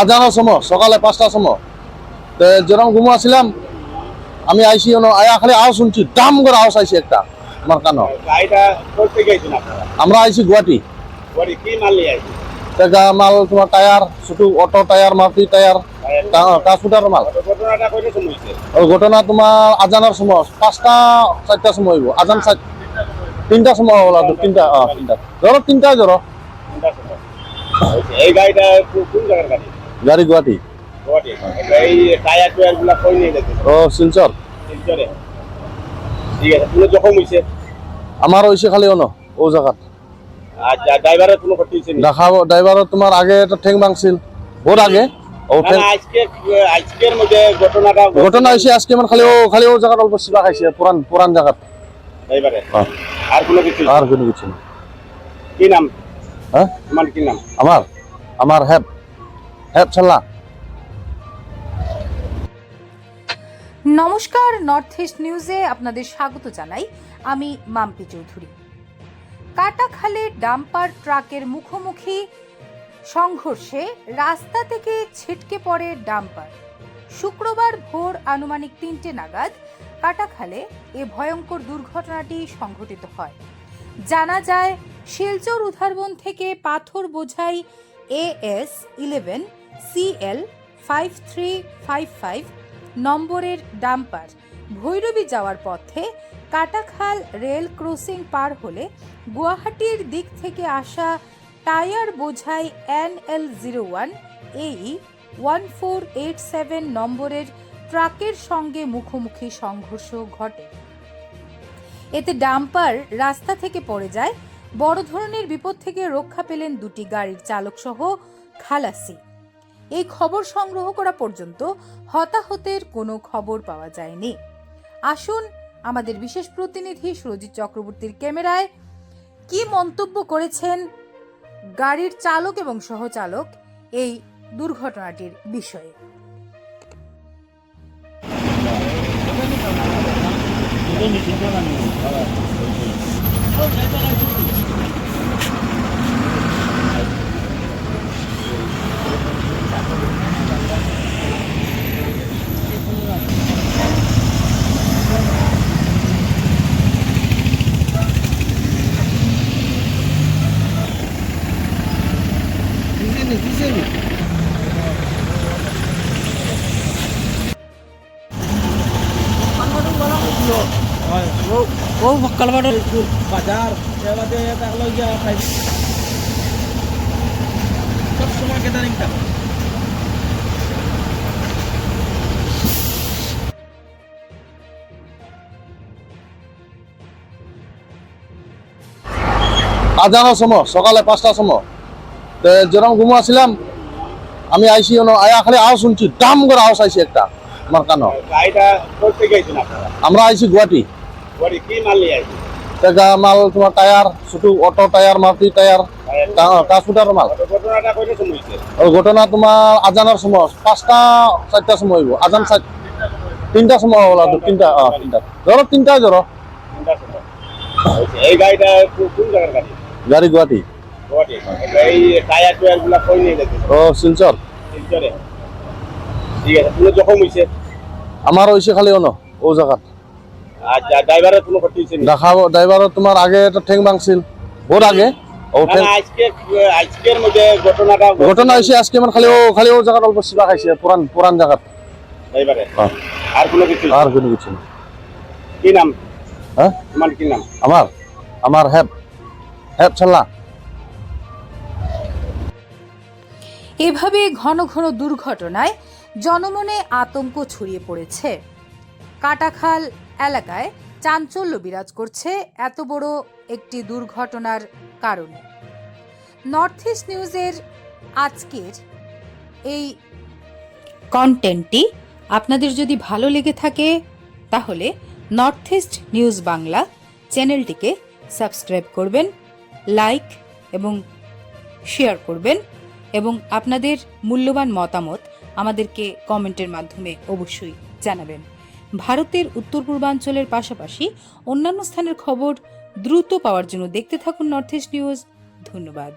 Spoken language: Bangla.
আজানোর সময় সকালে পাঁচটার সময় তো যেরকম ঘুমো আসছিলাম আমি আইসি আয়া খালি আওয়াজ শুনছি দাম করে আওয়াজ আইসি একটা আমার কানো। আমরা আইসি গুয়াহাটি। মাল তোমার টায়ার শুধু auto tyre Maruti tyre transporter মাল। ঘটনা তোমার আজানোর সময় পাঁচটা চারটার সময় হইব। আজান তিনটা সময় হলো তিনটা তিনটা। ধরো তিনটা ধরো এই গাড়িটা কোন জায়গার গাড়ি? গাড়ি গুয়াহাটি? ও শিলচর। আমার হয়েছে খালি অন ও জায়গাত ড্রাইভারের? দেখাব ড্রাইভার তোমার আগে একটা ঠেং ভাঙছিল। বহুত আগে। ঘটনা হয়েছে আজকে মানে খালি ও খালি ও জায়গাত অল্প সিবা খাইছে পুরান পুরান জায়গাত হ্যাঁ। আর কোনো কিছু আর কোনো কিছু কি নাম? হ্যাঁ তোমার কি নাম? আমার আমার হ্যাপ ছাল্লা নমস্কার নর্থ ইস্ট নিউজে আপনাদের স্বাগত জানাই। আমি মাম্পি চৌধুরী। কাটাখালে ডাম্পার ট্রাকের মুখোমুখি সংঘর্ষে রাস্তা থেকে ছিটকে পড়ে ডাম্পার। শুক্রবার ভোর আনুমানিক তিনটে নাগাদ কাটাখালে এ ভয়ঙ্কর দুর্ঘটনাটি সংঘটিত হয়। জানা যায়, শিলচর উধারবন থেকে পাথর বোঝাই AS eleven CL five three five five নম্বরের ডাম্পার। ভৈরবী যাওয়ার পথে কাটাখাল রেল ক্রসিং পার হলে গুয়াহাটির দিক থেকে আসা টায়ার বোঝাই এন এল জিরো ওয়ান এই ওয়ান ফোর এইট সেভেন নম্বরের ট্রাকের সঙ্গে মুখোমুখি সংঘর্ষ ঘটে। এতে ডাম্পার রাস্তা থেকে পড়ে যায়। বড় ধরনের বিপদ থেকে রক্ষা পেলেন দুটি গাড়ির চালক সহ খালাসি। এই খবর সংগ্রহ করা পর্যন্ত হতাহতের কোনো খবর পাওয়া যায়নি। আসুন আমাদের বিশেষ প্রতিনিধি সুরজিৎ চক্রবর্তীর ক্যামেরায় কি মন্তব্য করেছেন গাড়ির চালক এবং সহচালক এই দুর্ঘটনাটির বিষয়ে। ও কালবাড়ের বাজার সেবাতে তাহলে গিয়া খাই সব সময় কেটারিংটা আজানোর সময় সকালে পাঁচটার সময়। তো যেরকম ঘুমো আসছিলাম আমি আইসি আয়া খালি আওয়াজ শুনছি দাম করে আওয়াজ আইসি একটা আমার কানো। আমরা আইসি গুয়াহাটি। মাল তোমার টায়ার শুধু auto tyre Maruti tyre transporter মাল। ঘটনা তোমার আজানোর সময় পাঁচটা চারটার সময় হইব। আজান তিনটা সময় হলো তিনটা তিনটা। ধরো তিনটা ধরো। এই গাড়িটা কোন জায়গার গাড়ি? গাড়ি গুয়াহাটি? ও শিলচর? হয়েছে আমার হয়েছে খালি ono, ও জায়গাত আচ্ছা ড্রাইভারের তোমার আগে একটা ঠেং ভাঙছিল বহুত আগে। ঘটনা হয়েছে আজকে মানে খালি ও খালি ও জায়গাত অল্প সিবা খাইছে পুরান পুরান জায়গাত ড্রাইভারে। আর কোনো কিছু? আর কোনো কিছু কি নাম? হ্যাঁ তোমার কি নাম? আমার আমার হ্যাপ ছাল্লা এভাবে ঘন ঘন দুর্ঘটনায় জনমনে আতঙ্ক ছড়িয়ে পড়েছে। কাটাখাল এলাকায় চাঞ্চল্য বিরাজ করছে এত বড় একটি দুর্ঘটনার কারণে। নর্থ ইস্ট নিউজের আজকের এই কন্টেন্টটি আপনাদের যদি ভালো লেগে থাকে, তাহলে নর্থ ইস্ট নিউজ বাংলা চ্যানেলটিকে সাবস্ক্রাইব করবেন। লাইক এবং শেয়ার করবেন এবং আপনাদের মূল্যবান মতামত আমাদেরকে কমেন্টের মাধ্যমে অবশ্যই জানাবেন। ভারতের উত্তর পূর্বাঞ্চলের পাশাপাশি অন্যান্য স্থানের খবর দ্রুত পাওয়ার জন্য দেখতে থাকুন নর্থ ইস্ট নিউজ ধন্যবাদ।